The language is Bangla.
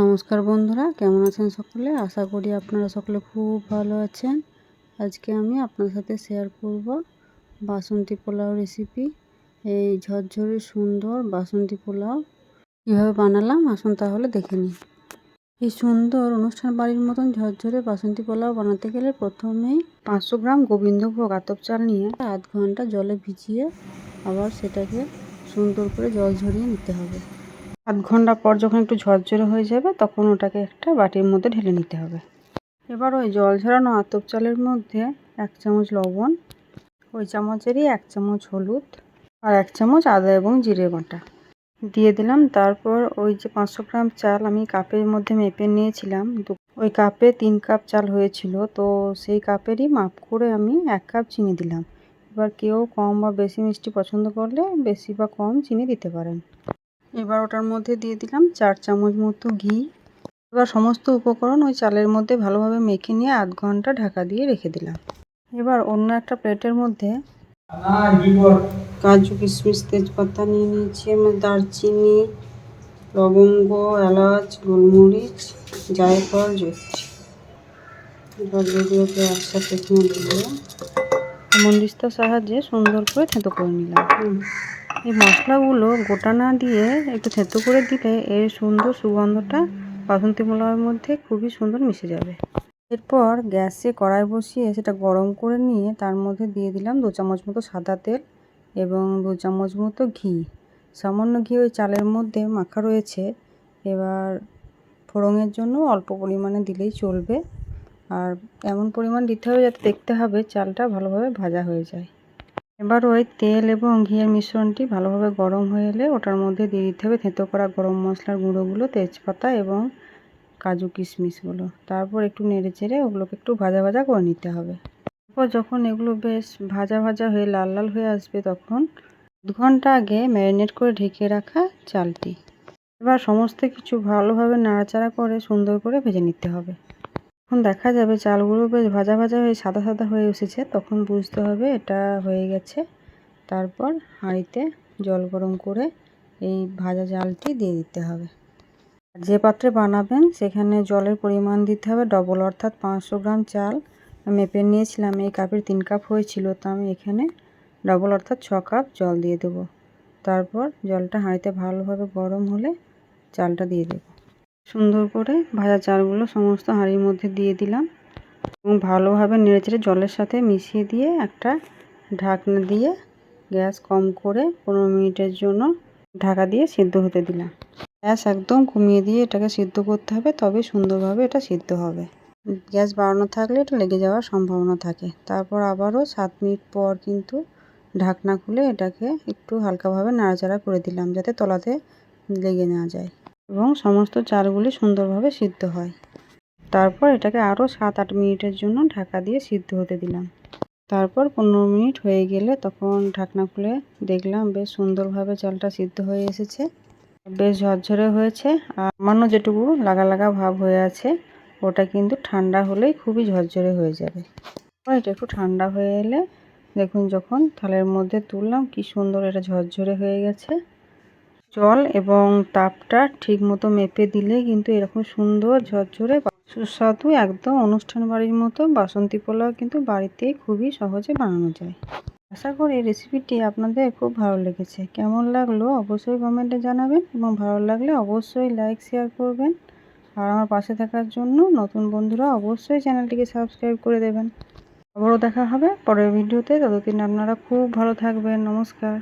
নমস্কার বন্ধুরা, কেমন আছেন সকলে? আশা করি আপনারা সকলে খুব ভালো আছেন। আজকে আমি আপনার সাথে শেয়ার করব বাসন্তী পোলাও রেসিপি এই ঝরঝরে সুন্দর বাসন্তী পোলাও। কীভাবে বানালাম? আসুন তাহলে দেখে নিই। এই সুন্দর অনুষ্ঠান বাড়ির মতন ঝরঝরে বাসন্তী পোলাও বানাতে গেলে প্রথমেই পাঁচশো গ্রাম গোবিন্দভোগ আতপ চাল নিয়ে আধ ঘণ্টা জলে ভিজিয়ে আবার সেটাকে সুন্দর করে জল ঝরিয়ে নিতে হবে। আধ ঘণ্টা পর যখন একটু ঝরঝরে হয়ে যাবে, তখন ওটাকে একটা বাটির মধ্যে ঢেলে নিতে হবে। এবার ওই জল ঝরানো আতপ চালের মধ্যে এক চামচ লবণ, ওই চামচেরই এক চামচ হলুদ আর এক চামচ আদা এবং জিরে বাটা দিয়ে দিলাম। তারপর ওই যে পাঁচশো গ্রাম চাল আমি কাপের মধ্যে মেপে নিয়েছিলাম। ওই কাপে তিন কাপ চাল হয়েছিল, তো সেই কাপেরই মাপ করে আমি এক কাপ চিনি দিলাম। এবার কেউ কম বা বেশি মিষ্টি পছন্দ করলে বেশি বা কম চিনি দিতে পারেন। এবার ওটার মধ্যে দিয়ে দিলাম চার চামচ মতো ঘি। এবার সমস্ত উপকরণ ওই চালের মধ্যে ভালোভাবে মেখে নিয়ে আধ ঘণ্টা ঢাকা দিয়ে রেখে দিলাম। এবার অন্য একটা প্লেটের মধ্যে কাজু কিশমিশ তেজপাতা নিয়ে নিয়েছি দারচিনি, লবঙ্গ, এলাচ, গোলমরিচ, জায়ফল জৈত্রী এবার যেগুলোকে একসাথে এখানে সাহায্যে সুন্দর করে থেঁতো করে নিলাম। এই মশলাগুলো গোটা না দিয়ে একটু থেতো করে দিলে এর সুন্দর সুগন্ধটা বাসন্তী পোলাওয়ের মধ্যে খুবই সুন্দর মিশে যাবে। এরপর গ্যাসে কড়াই বসিয়ে সেটা গরম করে নিয়ে তার মধ্যে দিয়ে দিলাম দু চামচ মতো সাদা তেল এবং দু চামচ মতো ঘি। সামান্য ঘি ওই চালের মধ্যে মাখা রয়েছে। এবার ফোড়নের জন্য অল্প পরিমাণে দিলেই চলবে। আর এমন পরিমাণ দিতে হবে যাতে দেখতে হবে চালটা ভালোভাবে ভাজা হয়ে যায়। এবার ওই তেল এবং ঘিয়ের মিশ্রণটি ভালোভাবে গরম হয়ে এলে ওটার মধ্যে দিয়ে দিতে হবে থেঁতো করা গরম মশলার গুঁড়োগুলো, তেজপাতা এবং কাজু কিশমিশগুলো। তারপর একটু নেড়ে চেড়ে ওগুলোকে একটু ভাজা ভাজা করে নিতে হবে। তারপর যখন এগুলো বেশ ভাজা ভাজা হয়ে লাল লাল হয়ে আসবে তখন দু ঘণ্টা আগে ম্যারিনেট করে ঢেকে রাখা চালটি। এবার সমস্ত কিছু ভালোভাবে নাড়াচাড়া করে সুন্দর করে ভেজে নিতে হবে। যখন দেখা যাবে চালগুলো বেশ ভাজা ভাজা হয়ে সাদা সাদা হয়ে এসেছে তখন বুঝতে হবে এটা হয়ে গেছে। তারপর হাঁড়িতে জল গরম করে এই ভাজা চালটি দিয়ে দিতে হবে। যে পাত্রে বানাবেন সেখানে জলের পরিমাণ দিতে হবে ডবল অর্থাৎ পাঁচশো গ্রাম চাল। মেপে নিয়েছিলাম, এই কাপের তিন কাপ হয়েছিল, তো আমি এখানে ডবল অর্থাৎ ছ কাপ জল দিয়ে দেবো। তারপর জলটা হাঁড়িতে ভালোভাবে গরম হলে চালটা দিয়ে দেবো। সুন্দর করে ভাজা চালগুলো সমস্ত হাঁড়ির মধ্যে দিয়ে দিলাম এবং ভালোভাবে নেড়েচেড়ে জলের সাথে মিশিয়ে দিয়ে একটা ঢাকনা দিয়ে গ্যাস কম করে পনেরো মিনিটের জন্য ঢাকা দিয়ে সিদ্ধ হতে দিলাম। গ্যাস একদম কমিয়ে দিয়ে এটাকে সিদ্ধ করতে হবে, তবে সুন্দরভাবে এটা সিদ্ধ হবে। গ্যাস বাড়ানো থাকলে এটা লেগে যাওয়ার সম্ভাবনা থাকে। তারপর আবারও সাত মিনিট পর কিন্তু ঢাকনা খুলে এটাকে একটু হালকাভাবে নাড়াচাড়া করে দিলাম, যাতে তলাতে লেগে না যায়। এবং সমস্ত চালগুলি সুন্দরভাবে সিদ্ধ হয়। তারপর এটাকে আরও সাত আট মিনিটের জন্য ঢাকা দিয়ে সিদ্ধ হতে দিলাম। তারপর পনেরো মিনিট হয়ে গেলে তখন ঢাকনা খুলে দেখলাম বেশ সুন্দরভাবে চালটা সিদ্ধ হয়ে এসেছে। বেশ ঝরঝরে হয়েছে আর সামান্য যেটুকু লাগা লাগা ভাব হয়ে আছে, ওটা কিন্তু ঠান্ডা হলেই খুবই ঝরঝরে হয়ে যাবে। এটা একটু ঠান্ডা হয়ে এলে দেখুন যখন থালের মধ্যে তুললাম কি সুন্দর এটা ঝরঝরে হয়ে গেছে। জল এবং তাপটা ঠিক মতো মেপে দিলে কিন্তু এরকম সুন্দর ঝরঝরে সুস্বাদু একদম অনুষ্ঠান বাড়ির মতো বাসন্তী পোলাও কিন্তু বাড়িতেই খুবই সহজে বানানো যায়। আশা করি রেসিপিটি আপনাদের খুব ভালো লেগেছে। কেমন লাগল অবশ্যই কমেন্টে জানাবেন এবং ভালো লাগলে অবশ্যই লাইক শেয়ার করবেন। আর আমার পাশে থাকার জন্য নতুন বন্ধুরা অবশ্যই চ্যানেলটিকে সাবস্ক্রাইব করে দেবেন। আবারও দেখা হবে পরের ভিডিওতে ততদিন আপনারা খুব ভালো থাকবেন। নমস্কার।